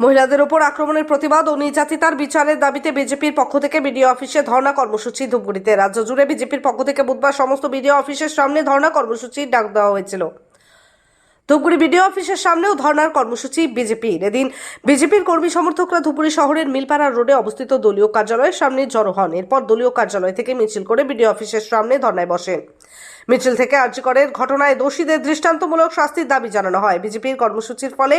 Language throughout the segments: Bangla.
মহিলাদের ওপর আক্রমণের প্রতিবাদ ও নির্যাতিতার বিচারের দাবিতে বিজেপির পক্ষ থেকে বিডিও অফিসে ধর্ণা কর্মসূচি ধূপগুড়িতে। রাজ্য জুড়ে বিজেপির পক্ষ থেকে বুধবার সমস্ত বিডিও অফিসের সামনে ধর্ণা কর্মসূচির ডাক দেওয়া হয়েছিল। ধূপগুড়ি বিডিও অফিসের সামনেও ধর্নার কর্মসূচি বিজেপির। এদিন বিজেপির কর্মী সমর্থকরা ধূপগুড়ি শহরের মিলপাড়া রোডে অবস্থিত দলীয় কার্যালয়ের সামনে জড়ো হন। এরপর দলীয় কার্যালয় থেকে মিছিল করে বিডিও অফিসের সামনে ধর্নায় বসেন। মিছিল থেকে আর্যিকরের ঘটনায় দোষীদের দৃষ্টান্তমূলক শাস্তির দাবি জানানো হয়। বিজেপির কর্মসূচির ফলে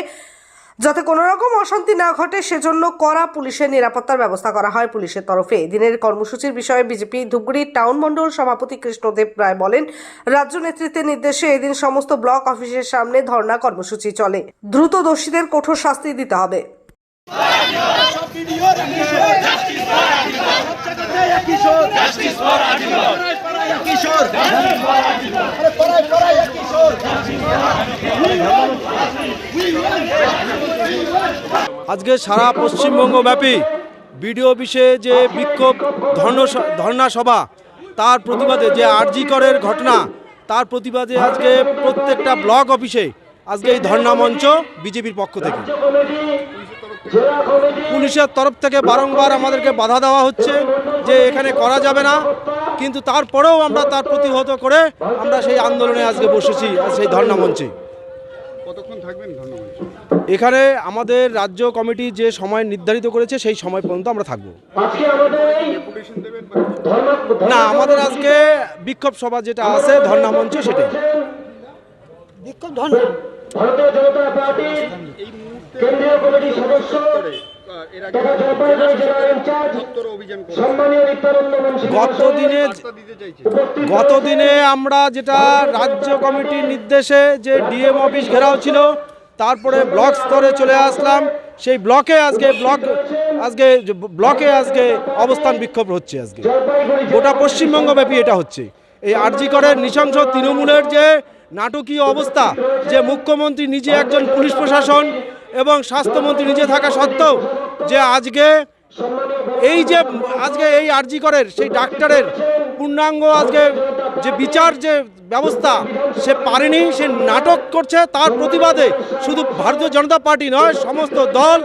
যাতে কোনো রকম অশান্তি না ঘটে, সেজন্য কড়া পুলিশের নিরাপত্তার ব্যবস্থা করা হয় পুলিশের তরফে। দিনের কর্মসূচির বিষয়ে বিজেপি ধূপগুড়ি টাউন মণ্ডল সভাপতি কৃষ্ণদেব রায় বলেন, রাজ্য নেতৃত্বের নির্দেশে এদিন সমস্ত ব্লক অফিসের সামনে ধর্ণা কর্মসূচি চলে। দ্রুত দোষীদের কঠোর শাস্তি দিতে হবে। কিশোর আজকে সারা পশ্চিমবঙ্গ ব্যাপী বিডিও অফিসে যে বিক্ষোভ ধর্ণ ধর্ণা সভা, তার প্রতিবাদে যে আরজি করের ঘটনা, তার প্রতিবাদে আজকে প্রত্যেকটা ব্লক অফিসে আজকে এই ধর্ণা মঞ্চ বিজেপির পক্ষ থেকে। পুলিশের তরফ থেকে বারংবার আমাদেরকে বাধা দেওয়া হচ্ছে যে এখানে করা যাবে না, কিন্তু তারপরেও আমরা তার প্রতিহত করে আমরা সেই আন্দোলনে আজকে বসেছি সেই ধর্ণা মঞ্চে। কতক্ষণ থাকবেন ধন্যবাদ এখানে আমাদের রাজ্য কমিটি যে সময় নির্ধারিত করেছে সেই সময় পর্যন্ত আমরা থাকব। না আমাদের আজকে বিক্ষোভ সভা যেটা আছে ধর্ণা মঞ্চ সেটাই। বিক্ষোভ ধর্ণা? ভারতীয় জনতা পার্টির এই মুহূর্তে কেন্দ্রীয় কমিটির সদস্য করে আহ, এর আগে তথা জলপাইগুড়ি জেলার ইনচার্জ উত্তর অভিযান করে সম্মানীয় নিত্যানন্দ মুন্সি গত দিনে বার্তা দিতে চাইছে গত দিনে আমরা যেটা রাজ্য কমিটির নির্দেশে যে ডিএম অফিস ঘেরাও ছিল তারপরে ব্লক স্তরে চলে আসলাম। সেই ব্লকে আজকে ব্লক, আজকে ব্লকে আজকে অবস্থান বিক্ষোভ হচ্ছে আজকে। গোটা পশ্চিমবঙ্গ ব্যাপী এটা হচ্ছে। এই আরজি করের নৃশংস তৃণমূলের যে নাটকীয় অবস্থা, যে মুখ্যমন্ত্রী নিজে একজন পুলিশ প্রশাসন এবং স্বাস্থ্যমন্ত্রী নিজে থাকা সত্ত্বেও যে আজকে এই যে, আজকে এই আরজি করের সেই ডাক্তারের পূর্ণাঙ্গ আজকে যে বিচার, যে ব্যবস্থা সে পারেনি, সে নাটক করছে, তার প্রতিবাদে শুধু ভারতীয় জনতা পার্টি নয়, সমস্ত দল,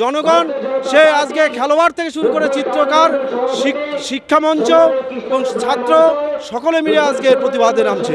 জনগণ, সে আজকে খেলোয়াড় থেকে শুরু করে চিত্রকার শিক্ষামঞ্চ শিক্ষা মঞ্চ এবং ছাত্র, সকলে মিলে আজকে প্রতিবাদে নামছে।